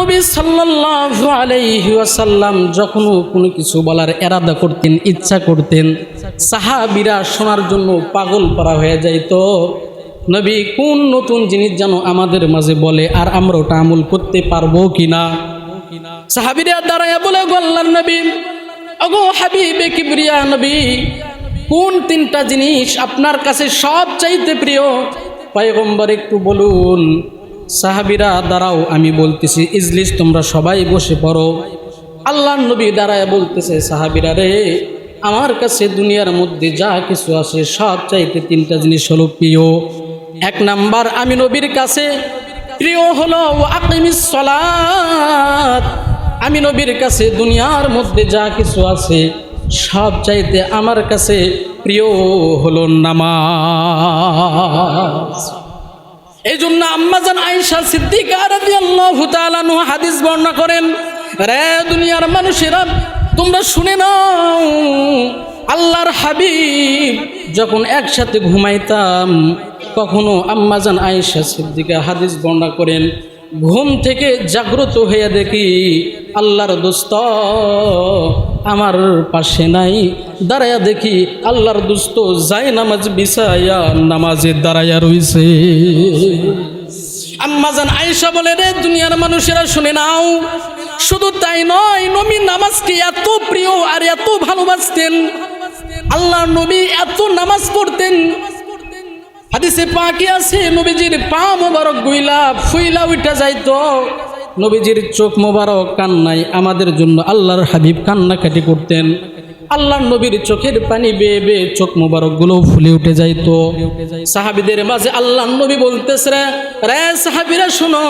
নবী সাল্লাল্লাহু আলাইহি যখন কোনো কিছু বলার এরাদা করতেন, ইচ্ছা করতেন, সাহাবীরা শোনার জন্য পাগল পারা হয়ে যাইতো, নবী, কোন নতুন জিনিস যেন আমাদের মাঝে বলে আর আমরা ওটা আমল করতে পারব কিনা? সাহাবীরা দাঁড়ায় বলে, গো আল্লাহর নবী অগো হাবিবে কিবরিয়া নবী, কোন তিনটা জিনিস আপনার কাছে সব চাইতে প্রিয়? পয়গম্বর একটু বলুন সাহাবিরা, দাঁড়াও, আমি বলতেছি, ইজলিস, তোমরা সবাই বসে পড়ো। আল্লাহ নবী দাঁড়ায় বলতেছে, সাহাবিরা রে, আমার কাছে দুনিয়ার মধ্যে যা কিছু আছে, সব চাইতে তিনটা জিনিস হলো প্রিয়। এক নাম্বার, আমি নবীর কাছে, প্রিয় হলো সলাত। আমি নবীর কাছে, দুনিয়ার মধ্যে যা কিছু আছে, সব চাইতে আমার কাছে প্রিয় হলো নামাজ। এই জন্য আম্মাজান আইসা সিদ্দিকা হাদিস বর্ণনা করেন, রে দুনিয়ার মানুষেরা, তোমরা শুনে নাও, আল্লাহর হাবিব যখন একসাথে ঘুমাইতাম, কখনো আম্মাজান আয়েশা সিদ্দিকা হাদিস বর্ণনা করেন, ঘুম থেকে জাগ্রত হয়ে দেখি আল্লাহর দোস্ত আমার পাশে নাই। দাঁড়ায়া দেখি আল্লাহর দুস্ত যাই নামাজ বিছায়া নামাজে দাঁড়াইয়া রইছে। আম্মাজান আয়েশা বলে, রে দুনিয়ার মানুষেরা শুনে নাও। শুধু তাই নয়, নবী নামাজকে এত প্রিয় আর এত ভালোবাসতেন। আল্লাহ নবী এত নামাজ পড়তেন। হাদিসে পাকি আছে, নবীজির পা মোবারক গুইলা ফুইলা উইটা যাইতো। নবীজির চোখ মোবারক কান্নাই আমাদের জন্য আল্লাহর হাবিব কান্নাকাটি করতেন। আল্লাহর নবীর চোখের পানি বেয়ে বেয়ে চোখ মোবারকগুলো ফুলে উঠে যাইতো। সাহাবিদের মাঝে আল্লাহর নবী বলতেছে, রে রে সাহাবিরা শোনো,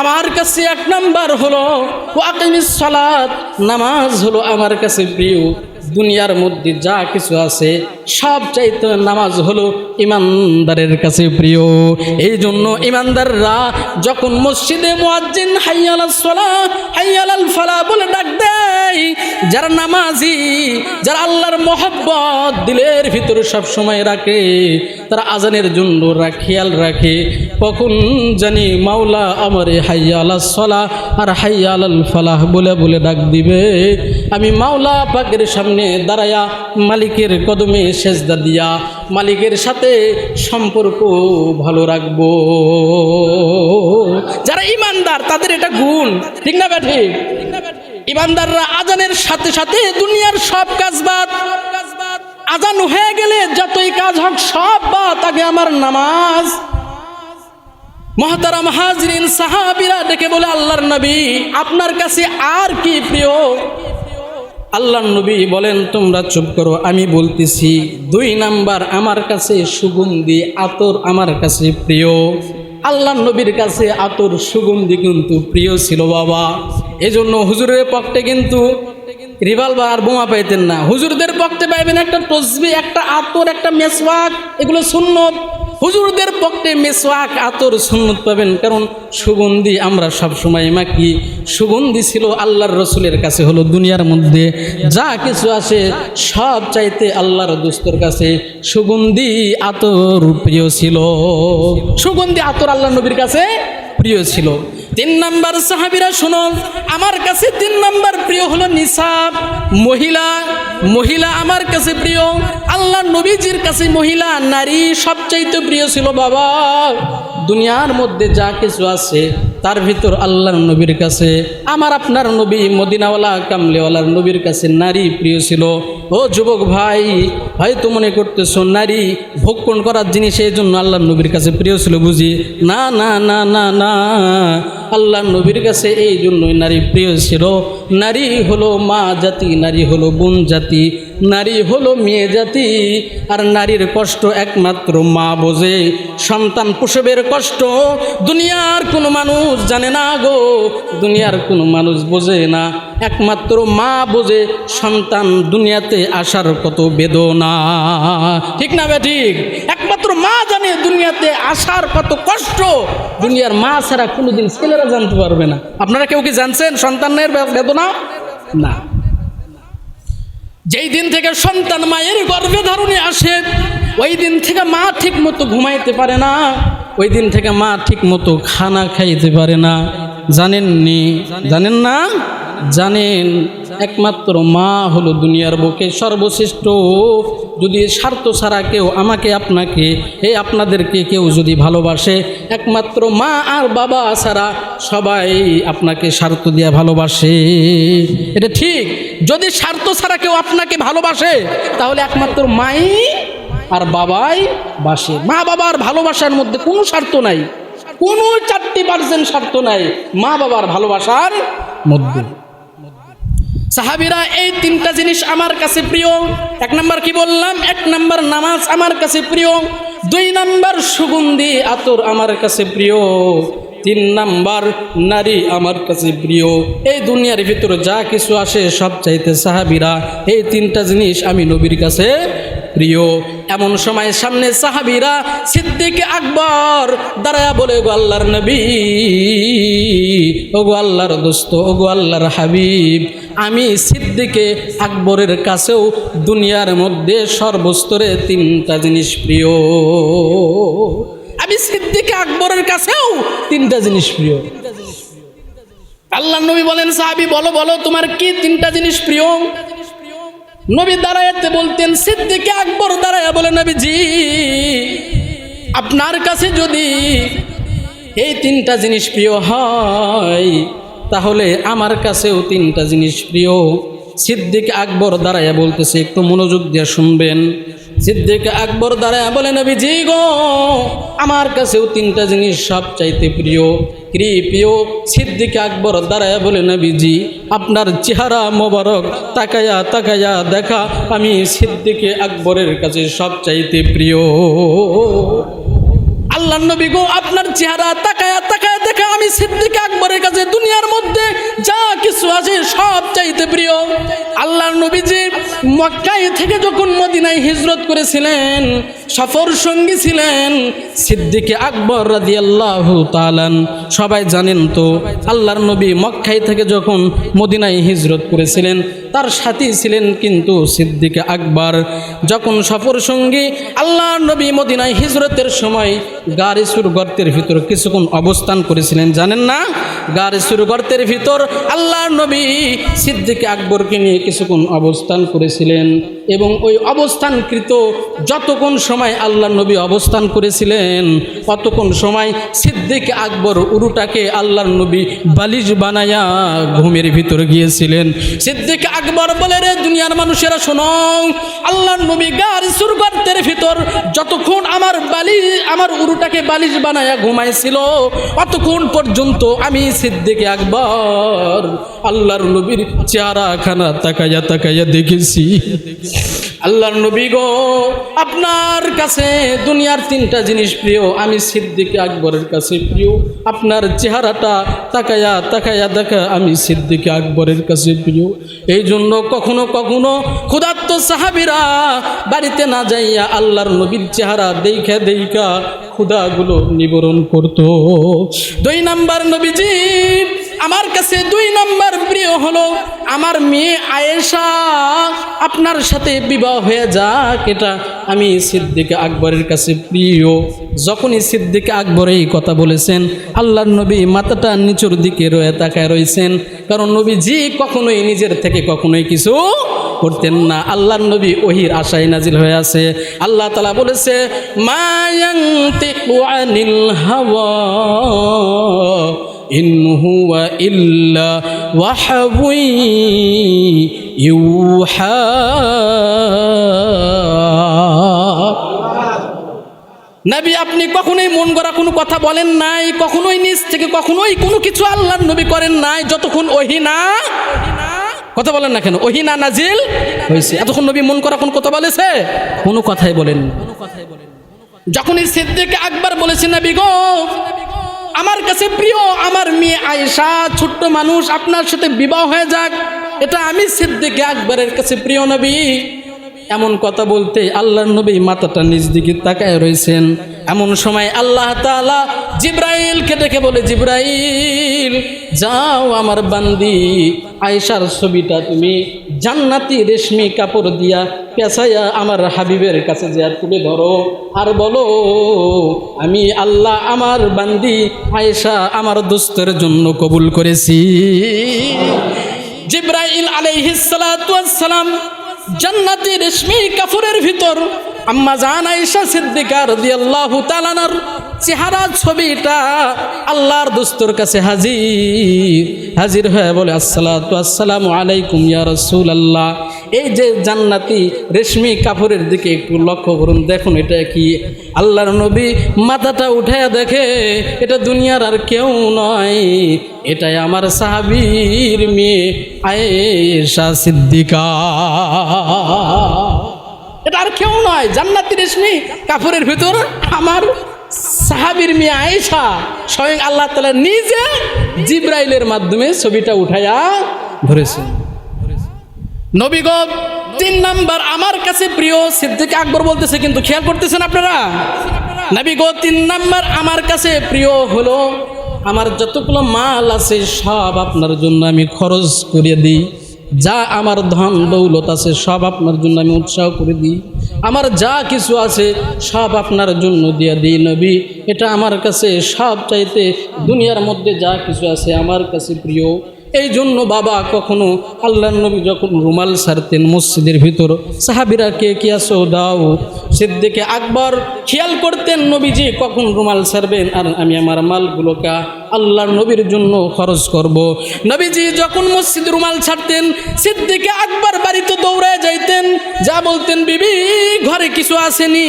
আমার কাছে এক নাম্বার হলো ওয়াকিমিস সালাত, নামাজ হলো আমার কাছে প্রিয়। দুনিয়ার মধ্যে যা কিছু আছে, সব চাইতে নামাজ হলো ইমানদারের কাছে প্রিয়। এই জন্য ইমানদাররা যখন মসজিদে মুয়াজ্জিন হাইয়াল সলা হাইয়াল ফালা বলে ডাক দেয় যারা নামাজি, যারা আল্লাহর মহব্বত দিলের ভিতরে সব সময় রাখে, তারা আজানের জন্য খেয়াল রাখে। কখন জানি মাওলা আমারে হাইয়াল সলা আর হাইয়াল ফালাহ বলে বলে ডাক দিবে। আমি মাওলা পাকের সামনে দাঁড়ায়া মালিকের কদমে সেজদা দিয়া মালিকের সাথে সম্পর্ক ভালো রাখব। যারা ইমানদার, তাদের এটা গুণ। ঠিক না ব্যাঠি? ইমানদাররা আজানের সাথে সাথে দুনিয়ার সব কাজ বাদ। আজান হয়ে গেলে যতই কাজ হোক, সব বাদ। আগে আমার নামাজ। মহাতারা মাহাজরিন সাহাবিরা ডেকে বলে, আল্লাহর নবী, আপনার কাছে আর কি প্রিয়? আল্লাহ নবী বলেন, তোমরা চুপ করো, আমি বলতেছি, দুই নাম্বার আমার কাছে সুগন্ধি, আতর আমার কাছে প্রিয়। আল্লাহ নবীর কাছে আতর সুগন্ধি কিন্তু প্রিয় ছিল বাবা। এজন্য হুজুরের পক্ষে কিন্তু রিভলভার আর বোমা পাইতেন না। হুজুরদের পক্ষে পাইবেন একটা তসবি, একটা আতর, একটা মেসওয়াক, এগুলো সুন্নত। হুজুরদের পক্ষে মেসোয়াক আতর সুন্নত পাবেন, কারণ সুগন্ধি আমরা সব সময় মাখি। সুগন্ধি ছিল আল্লাহর রসুলের কাছে হলো দুনিয়ার মধ্যে। যা কিছু আসে সব চাইতে আল্লাহর দোস্তর কাছে। সুগন্ধি আতর প্রিয় ছিল। সুগন্ধি আতর আল্লাহ নবীর কাছে প্রিয় ছিল। তিন নাম্বার সাহাবিরা শোনো, আমার কাছে তিন নাম্বার প্রিয় হলো নিসাব, মহিলা। মহিলা আমার কাছে প্রিয়। আল্লাহ নবীজির কাছে মহিলা, নারী সবচাইতে প্রিয় ছিল বাবা। দুনিয়ার মধ্যে যা কিছু আছে, তার ভিতর আল্লাহর নবীর কাছে। আমার আপনার নবী মদিনাওয়ালা, কামলেওয়ালার নবীর কাছে নারী প্রিয় ছিল। ও যুবক ভাই হয়তো মনে করতেছো নারী ভক্ষণ করার জিনিস, এই জন্য আল্লাহর নবীর কাছে প্রিয় ছিল বুঝি? না না না না না। আল্লাহ নবীর কাছে এই জন্যই নারী প্রিয় ছিল। নারী হলো মা জাতি, নারী হলো বোন জাতি, নারী হলো মেয়ে জাতি। আর নারীর কষ্ট একমাত্র মা বোঝে। সন্তান প্রসবের কষ্ট দুনিয়ার কোনো মানুষ জানে না গো, দুনিয়ার কোনো মানুষ বোঝে না। একমাত্র মা বোঝে, সন্তান দুনিয়াতে আসার কত বেদনা। ঠিক না বে ঠিক? একমাত্র মা জানে দুনিয়াতে আসার কত কষ্ট। দুনিয়ার মা ছাড়া কোনোদিন ছেলেরা জানতে পারবে না। আপনারা কেউ কি জানছেন সন্তানের বেদনা? না। যেই দিন থেকে সন্তান মায়ের গর্ভে ধারণে আসে, ওই দিন থেকে মা ঠিক মতো ঘুমাইতে পারে না। ওই দিন থেকে মা ঠিক মতো খানা খাইতে পারে না। জানেননি? জানেন না? জানেন। একমাত্র মা হলো দুনিয়ার বুকে সর্বশ্রেষ্ঠ। যদি স্বার্থ ছাড়া কেউ আমাকে, আপনাকে এই আপনাদেরকে কেউ যদি ভালোবাসে, একমাত্র মা আর বাবা ছাড়া সবাই আপনাকে স্বার্থ দিয়ে ভালোবাসে। এটা ঠিক। যদি স্বার্থ ছাড়া কেউ আপনাকে ভালোবাসে, তাহলে একমাত্র মাই আর বাবাই বাসে। মা বাবার ভালোবাসার মধ্যে কোনো স্বার্থ নাই। কোনো চারটি পার্সেন্ট স্বার্থ নাই মা বাবার ভালোবাসার মধ্যে। সাহাবিরা, এই তিনটা জিনিস আমার কাছে প্রিয়। এক নম্বর কি বললাম? এক নম্বর নামাজ আমার কাছে প্রিয়। দুই নম্বর সুগন্ধি আতর আমার কাছে প্রিয়। তিন নাম্বার নারী আমার কাছে প্রিয়। এই দুনিয়ার ভিতরে যা কিছু আসে, সব চাইতে সাহাবিরা, এই তিনটা জিনিস আমি নবীর কাছে প্রিয়, এমন সময় সামনে সাহাবিরা সিদ্দিক আকবর দাঁড়ায়া বলে গো আল্লাহর নবী ও গো আল্লাহর দোস্ত ও গো আল্লাহর হাবিব, আমি সিদ্দিকে আকবরের কাছেও দুনিয়ার মধ্যে সর্বস্তরে তিনটা জিনিস প্রিয়। আমি সিদ্দিকে আকবরের কাছেও তিনটা জিনিস প্রিয়। আল্লাহ নবী বলেন, সাহাবি, বলো বলো, তোমার কি তিনটা জিনিস প্রিয়? নবী দাঁড়াইতে বলতেন, সিদ্দিকে আকবর দাঁড়ায় বলে নবী জি আপনার কাছে যদি এই তিনটা জিনিস প্রিয় হয়, তাহলে আমার কাছেও তিনটা জিনিস প্রিয়। সিদ্দিক আকবর দাঁড়াইয়া বলতেছে, একটু মনোযোগ দিয়ে শুনবেন। সিদ্দিক আকবর দাঁড়ায় বলে নবী জি গো, আমার কাছেও তিনটা জিনিস সব চাইতে প্রিয়। ক্রি প্রিয় সিদ্দিক আকবর দাঁড়ায় বলে, নবীজি, আপনার চেহারা মোবারক, তাকায়া তাকায়া দেখা আমি সিদ্দিকে আকবরের কাছে সব চাইতে প্রিয়। আল্লাহ নবী গো, আপনার চেহারা তাকায়া তাকায়া দেখা আমি সিদ্দিক আকবরের কাছে দুনিয়ার মধ্যে যা কিছু আছে সব চাইতে প্রিয়। আল্লাহ নবীজি মক্কায় থেকে যখন মদিনায় হিজরত করেছিলেন সফর সঙ্গী ছিলেন সিদ্দিকে আকবর রাদি আল্লাহ তালান সবাই জানেন তো, আল্লাহর নবী মক্কাই থেকে যখন মদিনায় হিজরত করেছিলেন তার সাথী ছিলেন কিন্তু সিদ্দিকে আকবর। যখন সফর সঙ্গী আল্লাহ নবী মদিনায় হিজরতের সময় গাড়িসুর গর্তের ভিতর কিছুক্ষণ অবস্থান করেছিলেন, জানেন না? গাড়িসুর গর্তের ভিতর আল্লাহ নবী সিদ্দিকে আকবরকে নিয়ে কিছুক্ষণ অবস্থান করেছিলেন এবং ওই অবস্থানকৃত যতক্ষণ সময় আল্লাহ নবী অবস্থান করেছিলেন, ততক্ষণ সময় সিদ্দিক আকবর উরুটাকে আল্লাহর নবী বালিশ বানায়া ঘুমের ভিতর গিয়েছিলেন। সিদ্দিক আকবর বলে রে দুনিয়ার মানুষেরা শোনো। আল্লাহর নবী গার সুরগর্তের ভিতর যতক্ষণ আমার বালি আমার উরুটাকে বালিশ বানায়া ঘুমাইছিল, অতক্ষণ পর্যন্ত আমি সিদ্দিক আকবর, আল্লাহর নবীর চেহারা খানা তাকাইয়া তাকাইয়া দেখেছি। আল্লাহর নবী গো, আপনার কাছে দুনিয়ার তিনটা জিনিস প্রিয়, আমি সিদ্দিক আকবরের কাছে প্রিয়। আপনার চেহারাটা তাকায়া তাকায়া দেখা, আমি সিদ্দিক আকবরের কাছে প্রিয়। এই জন্য কখনো কখনো ক্ষুধার্ত সাহাবিরা বাড়িতে না যাইয়া আল্লাহর নবীর চেহারা দেখা দেখা ক্ষুধাগুলো নিবরণ করত। দুই নাম্বার নবীজি আমার কাছে দুই নম্বর প্রিয় হলো, আমার মেয়ে আয়েশা। আপনার সাথে বিবাহ হয়ে যাক, এটা আমি সিদ্দিক আকবরের কাছে প্রিয়। যখনই সিদ্দিক আকবর এই কথা বলেছেন, আল্লাহর নবী মাথাটা নিচুর দিকে রয়ে তাকায় রয়েছেন কারণ নবী নবীজি কখনোই নিজের থেকে কখনোই কিছু করতেন না। আল্লাহর নবী ওহির আশায় নাজিল হয়ে আছে। আল্লাহ তালা বলেছে মায়াং আনিল হাওয়া। ইন হুয়া ইল্লা ওয়াহাবুই ইউহা। নবী, আপনি কখনোই মন গড়া কোনো কথা বলেন নাই, কখনোই নিজ থেকে কখনোই কোনো কিছু আল্লাহর নবী করেন নাই, যতক্ষণ ওহি না, কথা বলেন না কেন? ওহি না নাজিল হয়েছে। এতক্ষণ নবী মন করা কোন কথা বলেছে? কোনো কথাই বলেন। যখনই সিদ্দিক আকবর বলেছেন নবী গো আমার কাছে প্রিয় আমার মেয়ে আয়েশা, ছোট্ট মানুষ, আপনার সাথে বিবাহ হয়ে যাক। এটা আমি সিদ্দিক আকবরের কাছে প্রিয় নবী। এমন কথা বলতে আল্লাহর নবী মাথাটা নিজ দিকে তাকায় রয়েছেন। এমন সময় আল্লাহ তাআলা জিব্রাইলকে ডেকে বলে, জিব্রাইল, যাও আমার বান্দি, আয়েশার ছবিটা তুমি জান্নাতি রেশমি কাপড় দিয়া পেঁচাইয়া আমার হাবিবের কাছে যা তুলে ধরো। আর বলো, আমি আল্লাহ আমার বান্দি আয়েশা আমার দোস্তের জন্য কবুল করেছি। জিব্রাইল আলাইহিসসালাম জান্নাতি রেশমি কাপড়ের ভিতর আম্মা জান সিদ্দিকার সিদ্দিকা রাদিয়াল্লাহু চেহারা ছবিটা আল্লাহর দোস্তর কাছে হাজির। হাজির হয়ে বলে, আসসালাতু আসসালামু আলাইকুম ইয়া রাসূলুল্লাহ। এই যে জান্নাতি রেশমি কাপড়ের দিকে একটু লক্ষ্য করুন, দেখুন এটা কি? আল্লাহর নবী মাথাটা উঠায় দেখে, এটা দুনিয়ার আর কেউ নয়। এটাই আমার সাহাবীর মেয়ে আয়েশা সিদ্দিকা। এটা আর কেউ নয়, জান্নাতি রেশমি কাপড়ের ভিতর আমার সাহাবির মেয়ে আয়েশা। স্বয়ং আল্লাহ তালা নিজে জিব্রাইলের মাধ্যমে ছবিটা উঠাইয়া ধরেছে নবীগ তিন নাম্বার আমার কাছে প্রিয় সিদ্দিক আকবর বলতেছে, কিন্তু খেয়াল করতেছেন আপনারা? নবীগ তিন নাম্বার আমার কাছে প্রিয় হলো, আমার যতগুলো মাল আছে, সব আপনার জন্য আমি খরচ করে দিই। যা আমার ধন দৌলত আছে, সব আপনার জন্য আমি উৎসাহ করে দিই। আমার যা কিছু আছে, সব আপনার জন্য দিয়ে দিই নবী। এটা আমার কাছে সব চাইতে দুনিয়ার মধ্যে যা কিছু আছে, আমার কাছে প্রিয়। এই জন্য বাবা কখনো আল্লাহ নবী যখন রুমাল সারতেন মসজিদের ভিতর, সাহাবিরা কে কি আসো দাও, সিদ্দিকে আকবর খেয়াল করতেন নবীজি কখন রুমাল সারবেন, আর আমি আমার মালগুলোকে আল্লাহর নবীর জন্য খরচ করব। নবীজি যখন মসজিদ রুমাল ছাড়তেন, সিদ্দিকে আকবর বাড়িতে দৌড়ায় যাইতেন। যা বলতেন, বিবি, ঘরে কিছু আসেনি।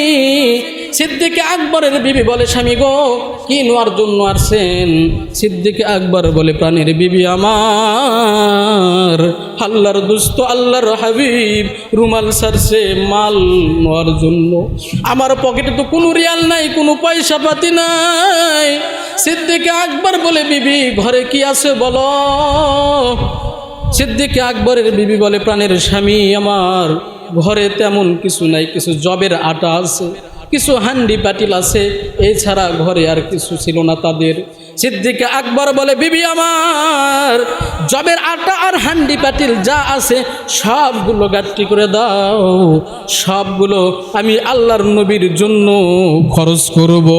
সিদ্দিকে আকবরের বিবি বলে, স্বামী গো, কি নোয়ার জন্য আসছেন? সিদ্দিকে আকবর বলে, প্রাণের বিবি আমার, আল্লাহর দুস্থ আল্লাহর হাবিব, রুমাল সারছে মাল নেওয়ার জন্য। আমার পকেটে তো কোনো রিয়াল নাই, কোনো পয়সা পাতি নাই। সিদ্দিকে আকবর বলে, বিবি, ঘরে কি আছে বলো? সিদ্দিকে আকবরের বিবি বলে, প্রাণের স্বামী আমার, ঘরে তেমন কিছু নাই, কিছু জবের আটা আছে, কিছু হান্ডি পাটিল আছে, এছাড়া ঘরে আর কিছু ছিল না তাদের। সিদ্দিকে আকবর বলে, বিবি আমার, জবের আটা আর হান্ডি পাটিল যা আছে, সবগুলো গাট্টি করে দাও, সবগুলো আমি আল্লাহর নবীর জন্য খরচ করব।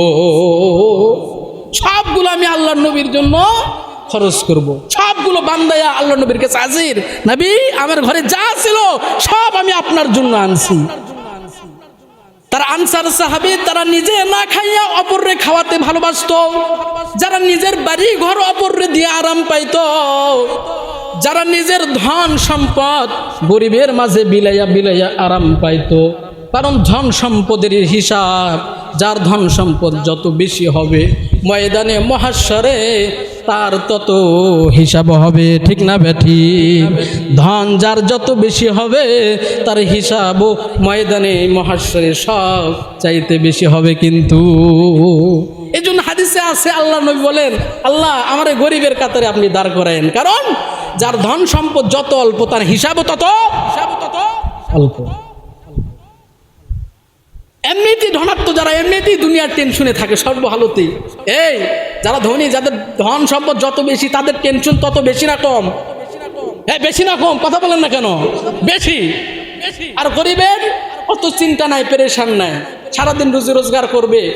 সবগুলো আমি আল্লাহর নবীর জন্য খরচ করব। সবগুলো বান্দায়া আল্লাহ নবীর কাছে হাজির। নবী, আমার ঘরে যা ছিল সব আমি আপনার জন্য আনছি। তারা আনসার সাহাবি, তারা নিজে না খাইয়া অপররে খাওয়াতে ভালোবাসতো। যারা নিজের বাড়ি ঘর অপররে দিয়ে আরাম পাইতো। যারা নিজের ধন সম্পদ গরিবের মাঝে বিলাইয়া বিলাইয়া আরাম পাইতো। কারণ ধন সম্পদের হিসাব, যার ধন সম্পদ যত বেশি হবে ময়দানে মহাশ্বরে, তার তত হিসাব হবে, ঠিক না বেঠি? ধন যার যত বেশি হবে, তার হিসাবও ময়দানে মহাশ্বরে সব চাইতে বেশি হবে কিন্তু। এই জন্য হাদিসে আছে, আল্লাহ নবী বলেন, আল্লাহ আমার গরিবের কাতারে আপনি দাঁড় করেন কারণ যার ধন সম্পদ যত অল্প, তার হিসাবও তত হিসাবও তত অল্প। এমনিতেই ধনাত্ম যারা, এমনিতেই দুনিয়ার টেনশনে থাকে সর্বহালতেই। এই, যারা ধনী, যাদের ধন সম্পদ যত বেশি, তাদের টেনশন তত বেশি না কম। হ্যাঁ বেশি না কম, কথা বলেন না কেন? বেশি। আর গরিবের অত চিন্তা নাই, পেরেশান নাই। সারাদিন রুজি রোজগার করবে।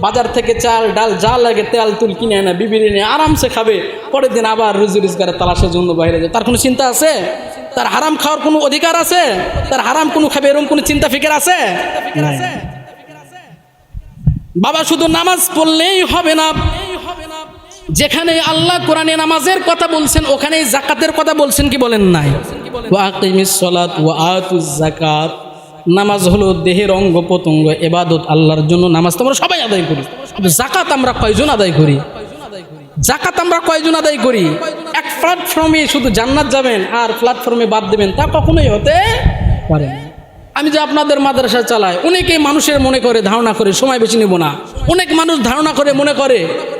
বাজার থেকে চাল, ডাল, যা লাগে তেল, তুল কিনে আনে বিবিরি নিয়ে আরামসে খাবে। পরের দিন আবার রুজি রোজগারের তালাশের জন্য বাইরে যায়। তার কোনো চিন্তা আছে? তার হারাম খাওয়ার কোনো অধিকার আছে? তার হারাম কোনো খাবে এরকম কোনো চিন্তা ফিকের আছে? বাবা, শুধু নামাজ পড়লেই হবে না। যেখানে আল্লাহ কোরআনে নামাজের কথা বলছেন, ওখানেই জাকাতের কথা বলছেন কি বলেন নাই? জাকাত নামাজ হলো দেহের অঙ্গ প্রত্যঙ্গ, এবাদত, আল্লাহর জন্য নামাজ। তো আমরা সবাই আদায় করি। জাকাত আমরা কয়জন আদায় করি? জাকাত আমরা কয়জন আদায় করি? এক প্ল্যাটফর্মে শুধু জান্নাত যাবেন আর প্ল্যাটফর্মে বাদ দেবেন, তা কখনোই হতে পারে না। আমি যে আপনাদের মাদ্রাসা চালাই, অনেকেই মানুষের মনে করে ধারণা করে, সময় বেশি নেব না। অনেক মানুষ ধারণা করে, মনে করে,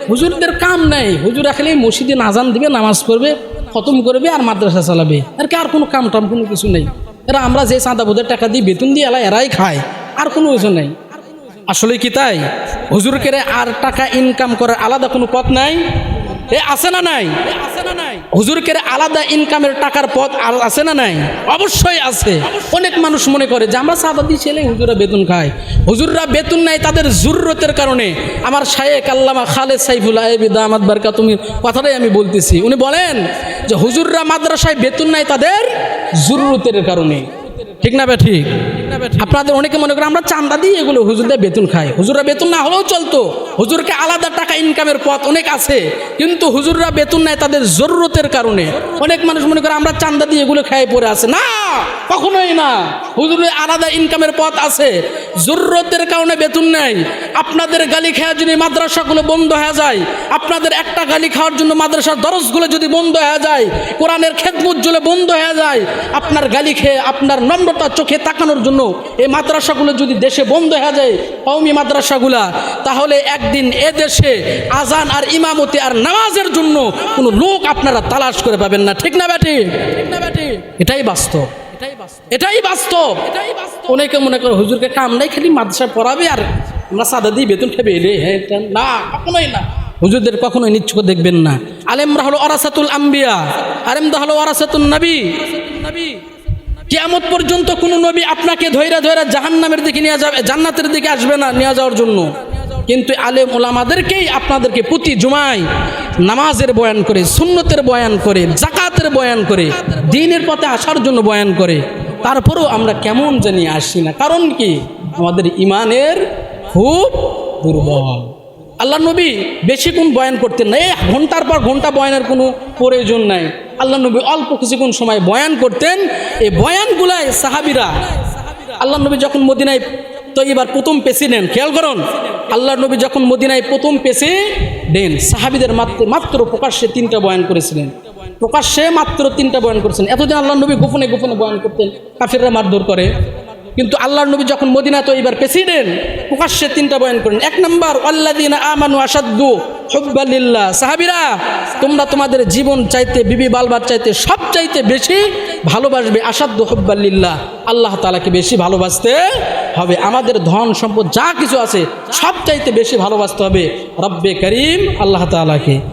হুজুরদের কাম নেই। হুজুর রাখলেই মসজিদে নাজান দিবে, নামাজ পড়বে, খতম করবে আর মাদ্রাসা চালাবে। আর কি আর কোনো কাম টাম, কোনো কিছু নেই? এরা আমরা যে চাঁদা বোধের টাকা দিই, বেতন দিয়ে এলা এরাই খায়। আর কোনো কিছু নেই। আসলে কি তাই? হুজুরকে আর টাকা ইনকাম করার আলাদা কোনো পথ নাই? এ আছে না নাই? হুজুরকে আলাদা ইনকামের টাকার পথ আছে না নাই? অবশ্যই আছে। অনেক মানুষ মনে করে যে আমরা দিয়ে ছেলে হুজুরা বেতন খায়। হুজুররা বেতন নেয় তাদের জরুরতের কারণে। আমার শায়েক আল্লামা খালেদ সাইফুল্লাহ দামাদ বারকা তুমি কথাটাই আমি বলতেছি। উনি বলেন যে হুজুররা মাদ্রাসায় বেতন নেয় তাদের জরুরতের কারণে। ঠিক না বে ঠিক? আপনাদের অনেকে মনে করেন আমরা চান্দা দিই এগুলো হুজুরদের বেতন খাই। হুজুররা বেতন না হলেও চলতো। হুজুরকে আলাদা টাকা ইনকামের পথ অনেক আছে। কিন্তু হুজুররা বেতন নেয় তাদের জরুরতের কারণে। অনেক মানুষ মনে করে আমরা চান্দা দিয়ে এগুলো খাই পড়ে আছে। না, কখনোই না। হুজুরের আলাদা ইনকামের পথ আছে। জরুরতের কারণে বেতন নেয়। আপনাদের গালি খাওয়ার জন্য মাদ্রাসাগুলো বন্ধ হয়ে যায়। আপনাদের একটা গালি খাওয়ার জন্য মাদ্রাসার দরজগুলো যদি বন্ধ হয়ে যায়, কোরআনের খেদমত বন্ধ হয়ে যায়, আপনার গালি খেয়ে আপনার নম্রতা চোখে তাকানোর জন্য এই মাদ্রাসাগুলো যদি দেশে বন্ধ হয়ে যায়, কওমি মাদ্রাসাগুলা, তাহলে একদিন এ দেশে আজান আর ইমামতি আর নামাজের জন্য কোনো লোক আপনারা তালাশ করে পাবেন না। ঠিক না ব্যাটি? এটাই বাস্তব। এটাই বাস্তব। অনেকে মনে করে, হুজুরকে কাম নাই, খালি মাদ্রাসা পড়াবে আর আমরা সাদা দিয়ে বেতন খেবে। এলে হ্যাঁ না, কখনোই না। হুজুরদের কখনোই নিচ্ছক দেখবেন না। আলেমরা হলো অরাসাতুল আম্বিয়া আলেমদা হলো অরাসাতুল নবী নবী। কিয়ামত পর্যন্ত কোনো নবী আপনাকে ধৈরা ধৈরা জাহান্নামের দিকে নিয়ে যাবে, জান্নাতের দিকে আসবে না নিয়ে যাওয়ার জন্য। কিন্তু আলেম ওলামাদেরকেই আপনাদেরকে প্রতি জুমায় নামাজের বয়ান করে, সুন্নতের বয়ান করে জাকাতের বয়ান করে, দিনের পথে আসার জন্য বয়ান করে। তারপরেও আমরা কেমন জানি আসি না। কারণ কি? আমাদের ইমানের খুব দুর্বল। আল্লাহ নবী বেশিক্ষণ বয়ান করতেন না। এই ঘণ্টার পর ঘণ্টা বয়ানের কোনো প্রয়োজন নাই। আল্লাহ নবী অল্প কিছুক্ষণ সময় বয়ান করতেন। এই বয়ানগুলাই সাহাবিরা, আল্লাহ নবী যখন মদিনায় তো এবার প্রথম প্রেসিডেন্ট খেয়াল করুন, আল্লাহ নবী যখন মদিনায় প্রথম দেন, সাহাবিদের মাত্র মাত্র প্রকাশ্যে তিনটা বয়ান করেছিলেন। প্রকাশ্যে মাত্র তিনটা বয়ান করেছেন। এতদিন আল্লাহ নবী গোপনে গোপনে বয়ান করতেন, কাফিররা মারধর করে। কিন্তু আল্লাহর নবী যখন মদিনা তো এবার প্রেসিডেন্ট প্রকাশ্যে তিনটা বয়ান করেন। এক নম্বর আল্লাদিন আমানু আসাদ্দু হব্বালিল্লাহ। সাহাবিরা, তোমরা তোমাদের জীবন চাইতে, বিবি বালবার চাইতে সব চাইতে বেশি ভালোবাসবে আসাধ্য হব্বালিল্লাহ। আল্লাহ তালাকে বেশি ভালোবাসতে হবে। আমাদের ধন সম্পদ যা কিছু আছে, সব চাইতে বেশি ভালোবাসতে হবে। রব্বে করিম আল্লাহ তালাকে